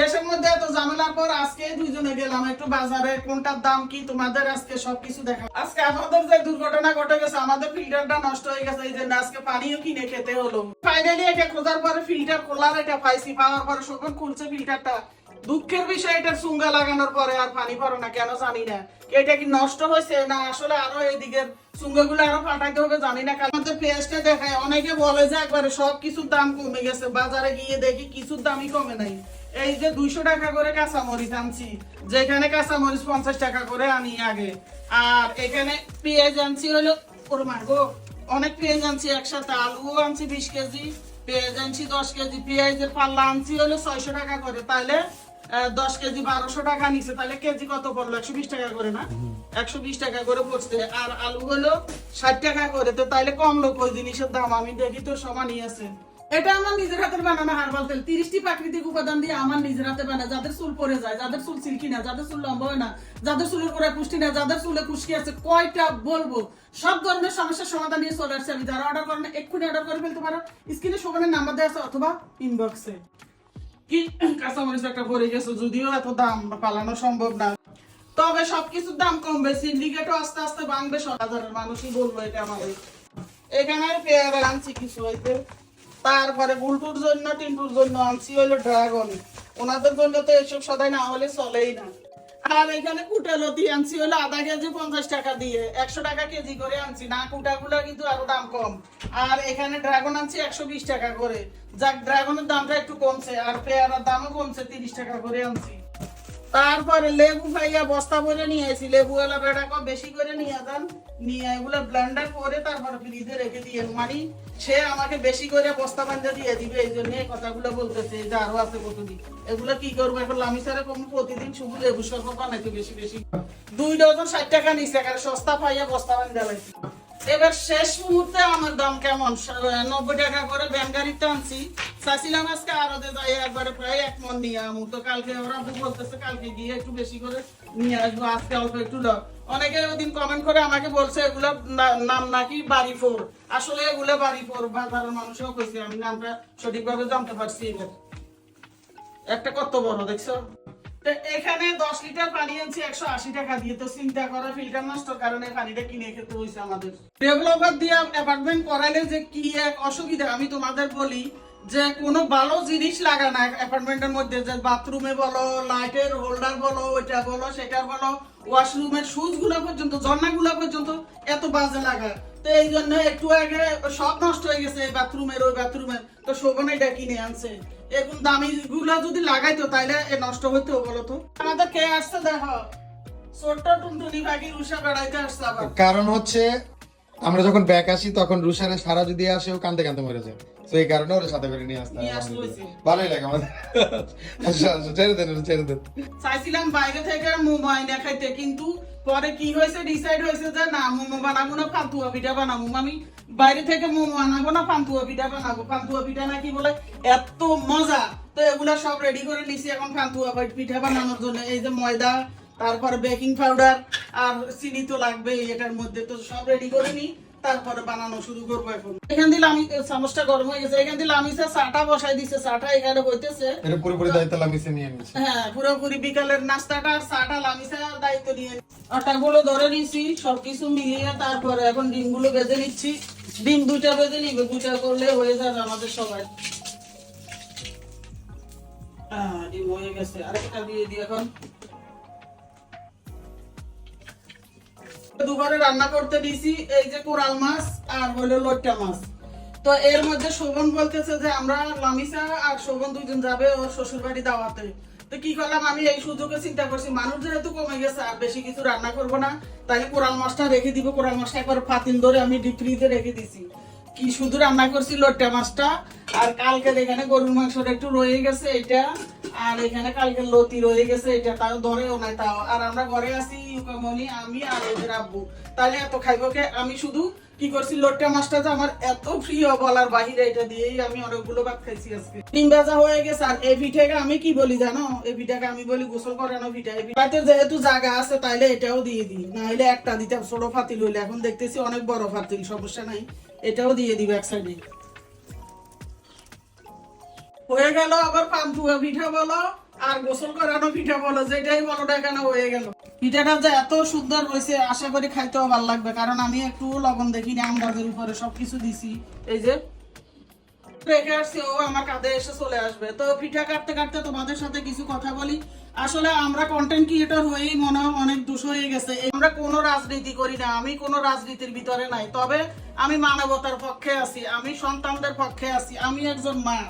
দেশের মধ্যে এত ঝামেলার পর আজকে দুইজনে গেলাম, একটু বাজারে, কোনটার দাম কি, তোমাদের আজকে সবকিছু দেখা আজকে আমাদের যে দুর্ঘটনা ঘটে গেছে, আমাদের ফিল্টারটা নষ্ট হয়ে গেছে, এই জন্য আজকে পানিও কিনে খেতে হলো। ফাইনালি এটা খোঁজার পরে ফিল্টার খোলার এটা পাইছি, পাওয়ার পরে সকল খুলছে ফিল্টারটা দুঃখের বিষয় এটা চুঙ্গা লাগানোর পরে আর পানি পড়ে না, কেন জানি না। এটা কি নষ্ট হয়েছে না আসলে আরও আরও ফাটাইতে হবে জানি না, কারণ আমাদের দেখায়, অনেকে বলে যে একবারে সব দাম কমে গেছে, বাজারে গিয়ে দেখি দামই কমে নাই। এই যে দুইশো টাকা করে কাঁচামরিচ আনছি, যেখানে কাঁচামরিচ পঞ্চাশ টাকা করে আনি আগে, আর এখানে পেঁয়াজ আনছি হলো, ওর মাগো অনেক পেঁয়াজ আনছি একসাথে, আলুও আনছি বিশ কেজি, পেঁয়াজ আনছি দশ কেজি, পেঁয়াজের পাল্লা আনছি হলো ছয়শো টাকা করে তাহলে দশ কেজি বারোশো টাকা তাহলে কেজি কত পড়ল? একশো বিশ টাকা করে না? একশো বিশ টাকা করে পড়ছে। আর আলু হলো ষাট টাকা করে। তো তাহলে কম লোক ওই জিনিসের দাম। আমি দেখি তো সমানই আছে। এটা আমার নিজের হাতের বানানো তেল তিরিশটি প্রাকৃতিক উপাদান দিয়ে আমার নিজের হাতে বানা। যাদের চুল পড়ে যায়, যাদের চুল সিল্কি না, যাদের চুল লম্বা হয় না, যাদের চুলের গোড়ায় পুষ্টি না, যাদের চুলে খুশকি আছে, কয়টা বলব? সব ধরনের সমস্যার সমাধান নিয়ে চলে আসছে আমি। যারা অর্ডার করেন, এক্ষুনি অর্ডার করে ফেলতে পারো। স্ক্রিনে শোভনের নাম্বার দেওয়া আছে অথবা ইনবক্সে একটা গেছে, যদিও এত দাম পালানো সম্ভব না। তবে সবকিছুর দাম কমবে সিন্ডিকেটও আস্তে আস্তে বাংলাদেশ হাজারের মানুষই বলব এটা আমাদের। এখানে পেয়ারা আনছি কিছু তারপরে গুলটুর জন্য, টিন্টুর জন্য আনছি হইল ড্রাগন। ওনাদের জন্য তো এসব সদাই না হলে চলেই না। আর এখানে কুটালতি আনছি, হলো আধা কেজি পঞ্চাশ টাকা দিয়ে। একশো টাকা কেজি করে আনছি। না, কুটাগুলো কিন্তু আরও দাম কম। আর এখানে ড্রাগন আনছি একশো বিশ টাকা করে। যাক, ড্রাগনের দামটা একটু কমছে, আর পেয়ারার দামও কমছে, তিরিশ টাকা করে আনছি। তারপরে লেবু ভাইয়া বস্তা ভরে নিয়ে আসি লেবু এলা বেড়া বেশি করে নিয়ে যান। নিয়ে এগুলো ব্লেন্ডার করে তারপরে ফ্রিজে রেখে দিয়ে মানে সে আমাকে বেশি করে বস্তা বান্ধা দিয়ে দিবে, এই জন্য কথাগুলো বলতেছে যে আরও আছে কতদিন এগুলো কি করব? এখন লামি স্যারে কম প্রতিদিন শুধু লেবু শরবত বানাইতে বেশি বেশি। দুই ডজন ষাট টাকা নিচ্ছে সস্তা পাইয়া বস্তা বান্ধা লাইছি এবার শেষ মুহূর্তে আমার দাম কেমন? নব্বই টাকা করে ভ্যান গাড়িতে আনছি। চাইছিলাম আজকে আরও যে যাই, একবারে প্রায় এক মন নিয়ে আমু তো কালকে ওরা বলতেছে, কালকে গিয়ে একটু বেশি করে নিয়ে আসব, আজকে অল্প একটু দাও। অনেকে ওদিন কমেন্ট করে আমাকে বলছে, এগুলো নাম নাকি বাড়ি ফোর? আসলে এগুলো বাড়ি ফোর, বাজারের মানুষও কইছে, আমি নামটা সঠিকভাবে জানতে পারছি এবার একটা কত বড়, দেখছ? এখানে দশ লিটার পানি আনছি, একশো আশি টাকা দিয়ে। তো চিন্তা ফিল্টার কারণে পানিটা কিনে খেতে হয়েছে আমাদের। ডেভেলপার দিয়ে অ্যাপার্টমেন্ট করাইলে যে কি এক অসুবিধা, আমি তোমাদের বলি যে কোনো ভালো জিনিস লাগা না অ্যাপার্টমেন্টের মধ্যে, যে বাথরুমে বলো লাইটের হোল্ডার বলো, ওইটা বলো, সেটার বলো ওয়াশরুমের সুচগুলো পর্যন্ত ঝর্ণা গুলো পর্যন্ত এত বাজে লাগা। তো এই জন্য একটু আগে সব নষ্ট হয়ে গেছে বাথরুমের ওই বাথরুমের তো শোভন এটা কিনে আনছে। এখন দামি গুলা যদি লাগাইতো তাইলে এ নষ্ট হইতো বলো তো আমাদের কে আসছে দেখো। ছোট্ট টুনটুনি পাখি উষা বেড়াইতে আসছে আবার। কারণ হচ্ছে আমরা যখন ব্যাক আসি তখন রুশারে সারা যদি আসে ও কান্দে কান্দে মরে যায়। তো এই কারণে ওরা সাথে করে নিয়ে আসতে। ভালোই লাগে আমাদের। আচ্ছা, আচ্ছা, ছেড়ে দেন ছেড়ে দেন। চাইছিলাম বাইরে থেকে মোমো আইনা খাইতে কিন্তু পরে কি হয়েছে ডিসাইড হয়েছে যে না মোমো বানাবো না পান্তুয়া পিঠা বানাবো। আমি বাইরে থেকে মোমো আনাবো না পান্তুয়া পিঠা বানাবো। পান্তুয়া পিঠা নাকি বলে এত মজা। তো এগুলা সব রেডি করে নিছি এখন পান্তুয়া পিঠা বানানোর জন্য। এই যে ময়দা তারপরে বেকিং পাউডার আর চিনি তো লাগবেই এটার মধ্যে তো সব রেডি করে নি তারপরে বানানো শুরু করব এখন। এখান দিলে আমি চামচটা গরম হয়ে গেছে। এখান দিলে আমি চাটা বসাই দিছে চাটা এখানে হইতেছে এটা পুরোপুরি দায়িত্ব লামিসে নিয়ে নিচ্ছে। হ্যাঁ পুরোপুরি বিকালের নাস্তাটা আর চাটা লামিসা দায়িত্ব নিয়ে আটাগুলো ধরে নিছি সবকিছু মিলিয়ে তারপরে এখন ডিমগুলো বেজে নিচ্ছি। ডিম দুটা বেজে নিবে দুটা করলে হয়ে যাবে আমাদের সবাই। হ্যাঁ ডিম হয়ে গেছে। আরেকটা দিয়ে দিই এখন। দুবারে রান্না করতে দিয়েছি এই যে কোরাল মাছ আর লইট্টা মাছ। তো এর মধ্যে শোভন বলতেছে যে আমরা লামিসা আর শোভন দুজন যাবে ওর শ্বশুর বাড়ি দাওয়াতে। তো কি করলাম, আমি এই সুযোগে চিন্তা করছি, মানুষ যেহেতু কমে গেছে আর বেশি কিছু রান্না করব না, তাহলে কোরাল মাছটা রেখে দিব। কোরাল মাছটা একবার পাতিল ধরে আমি ডিপ ফ্রিজে রেখে দিছি। কি শুধু রান্না করছি লট্টা মাছটা, আর কালকে এখানে গরুর মাংসটা একটু রয়ে গেছে, এটা আর এখানে কালকে লতি রয়ে গেছে, এটা তাও ধরেও নাই তাও। আর আমরা ঘরে আছি আমি আর আব্বু তাহলে এত খাইবো কে? আমি শুধু কি করছি, লট্টা মাছটা যে আমার এত প্রিয় বলার বাহিরে, এটা দিয়েই আমি অনেকগুলো ভাত খাইছি আজকে। ডিম ভাজা হয়ে গেছে, আর এই আমি কি বলি জানো? এই পিঠাকে আমি বলি গোসল করানো পিঠা। এই যেহেতু জায়গা আছে, তাইলে এটাও দিয়ে দিই। না হলে একটা দিতাম ছোট ফাতিল হইলে। এখন দেখতেছি অনেক বড় ফাতিল, সমস্যা নাই। এটাও দিয়ে দিবে এক সাইডে। হয়ে গেল আবার পান্তুয়া পিঠা বলো, আর গোসল করানো পিঠা বলো, যেটাই বলো না কেন হয়ে গেল। পিঠাটা যে এত সুন্দর হয়েছে, আশা করি খাইতেও ভালো লাগবে, কারণ আমি একটু লবণ দেখিনি আমগাজের উপরে সবকিছু দিছি। এই যে, রেখে আসছি, ও আমার কাঁধে এসে চলে আসবে। তো পিঠা কাটতে কাটতে তোমাদের সাথে কিছু কথা বলি। আসলে আমরা কন্টেন্ট ক্রিয়েটর হয়েই মনে হয় অনেক দোষ হয়ে গেছে। আমরা কোনো রাজনীতি করি না, আমি কোনো রাজনীতির ভিতরে নাই। তবে আমি মানবতার পক্ষে আছি, আমি সন্তানদের পক্ষে আছি, আমি একজন মা।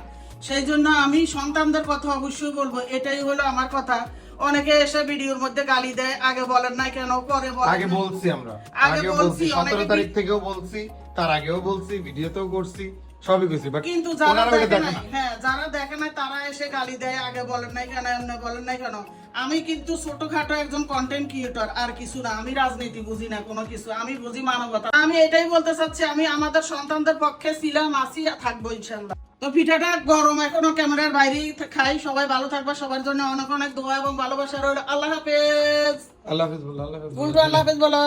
সেই জন্য আমি সন্তানদের কথা অবশ্যই বলব এটাই হলো আমার কথা। অনেকে এসে ভিডিওর মধ্যে গালি দেয় আগে বলেন না কেন পরে বলেন আগে না। বলছি আমরা আগে বলছি, বলছি অনেকে সতেরো কি- তারিখ থেকেও বলছি তার আগেও বলছি ভিডিওতেও করছি সবই করছি বাট কিন্তু যারা দেখে না হ্যাঁ যারা দেখে নাই তারা এসে গালি দেয় আগে বলেন নাই কেন এমনি বলেন নাই কেন। আমি কিন্তু ছোটখাটো একজন কন্টেন্ট ক্রিয়েটর আর কিছু না আমি রাজনীতি বুঝি না কোনো কিছু আমি বুঝি মানবতা। আমি এটাই বলতে চাচ্ছি আমি আমাদের সন্তানদের পক্ষে ছিলাম আছি থাকব ইনশাল্লাহ। তো পিঠাটা গরম এখনও ক্যামেরার বাইরেই খাই। সবাই ভালো থাকবে সবার জন্য অনেক অনেক দোয়া এবং ভালোবাসা রইল। আল্লাহ হাফেজ। আল্লাহ হাফেজ বলো আল্লাহ হাফেজ আল্লাহ হাফেজ বলো।